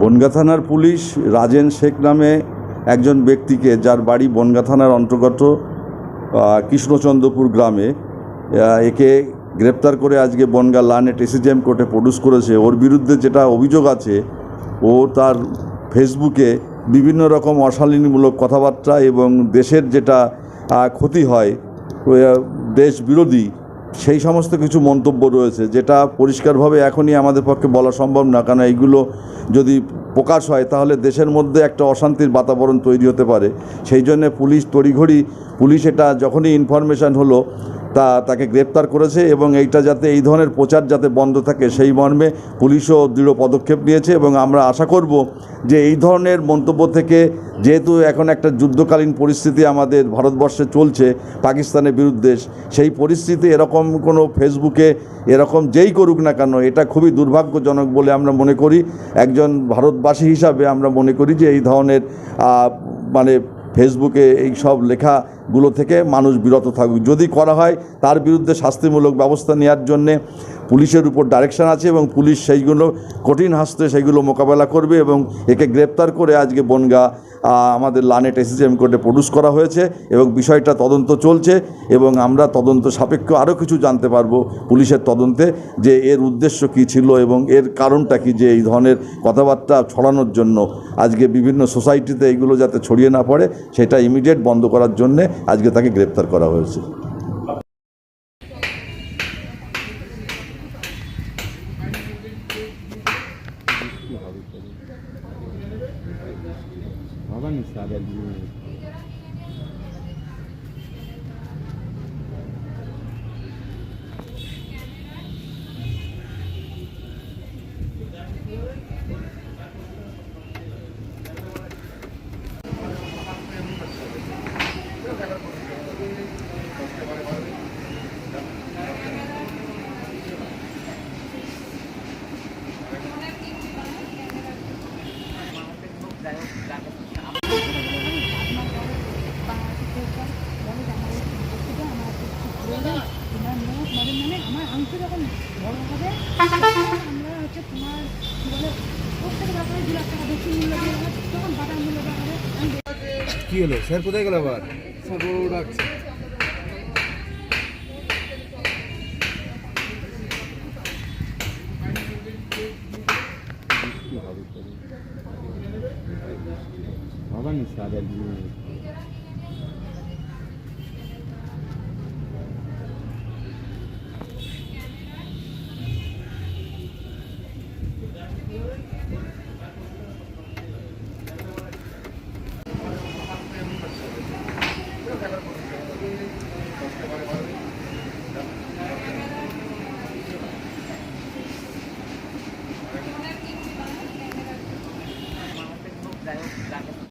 বনগা থানার পুলিশ রাজেন শেখ নামে একজন ব্যক্তিকে, যার বাড়ি বনগা থানার অন্তর্গত কৃষ্ণচন্দ্রপুর গ্রামে একে গ্রেপ্তার করে আজকে বনগা লানেট এসিজিএম কোর্টে প্রডিউস করেছে। ওর বিরুদ্ধে যেটা অভিযোগ আছে, ও তার ফেসবুকে বিভিন্ন রকম অশালীনমূলক কথাবার্তা এবং দেশের যেটা ক্ষতি হয় দেশ বিরোধী সেই সমস্ত কিছু মন্তব্য রয়েছে, যেটা পরিষ্কারভাবে এখনই আমাদের পক্ষে বলা সম্ভব না, কারণ এইগুলো যদি প্রকাশ হয়, তাহলে দেশের মধ্যে একটা অশান্তির বাতাবরণ তৈরি হতে পারে। সেই জন্যে পুলিশ তড়িঘড়ি, পুলিশ এটা যখনই ইনফরমেশান হলো তা তাকে গ্রেপ্তার করেছে এবং এইটা যাতে এই ধরনের প্রচার যাতে বন্ধ থাকে সেই মর্মে পুলিশও দৃঢ় পদক্ষেপ নিয়েছে এবং আমরা আশা করব যে এই ধরনের মন্তব্য থেকে যেহেতু এখন একটা যুদ্ধকালীন পরিস্থিতি আমাদের ভারতবর্ষে চলছে, পাকিস্তানের বিরুদ্ধে, সেই পরিস্থিতি এরকম কোনো ফেসবুকে এরকম যেই করুক না কেন, এটা খুবই দুর্ভাগ্যজনক বলে আমরা মনে করি। একজন ভারতবাসী হিসাবে আমরা মনে করি যে এই ধরনের মানে ফেসবুকে এই সব লেখাগুলো থেকে মানুষ বিরত থাকুক। যদি করা হয়, তার বিরুদ্ধে শাস্তিমূলক ব্যবস্থা নেওয়ার জন্যে পুলিশের উপর ডাইরেকশন আছে এবং পুলিশ সেইগুলো কঠিন হাসতে সেইগুলো মোকাবেলা করবে এবং একে গ্রেপ্তার করে আজকে বনগা আমাদের লানেট এসিজিএম কোর্টে প্রডিউস করা হয়েছে এবং বিষয়টা তদন্ত চলছে এবং আমরা তদন্ত সাপেক্ষ আরও কিছু জানতে পারব পুলিশের তদন্তে যে এর উদ্দেশ্য কী ছিল এবং এর কারণটা কি যে এই ধরনের কথাবার্তা ছড়ানোর জন্য। আজকে বিভিন্ন সোসাইটিতে এইগুলো যাতে ছড়িয়ে না পড়ে, সেটা ইমিডিয়েট বন্ধ করার জন্যে আজকে তাকে গ্রেপ্তার করা হয়েছে। sabe ali Thank you. Sta per dire. আমার অংশ যখন বড় হবে আমরা হচ্ছে তোমার কি বলে প্রত্যেক ব্যাপারে দু লাখ টাকা বেশি মূল্য দিয়ে তখন বাটার মূল্য দেওয়া হবে আমি কি হলো স্যার কোথায় গেল আবার স্যার বড় ডাকছে.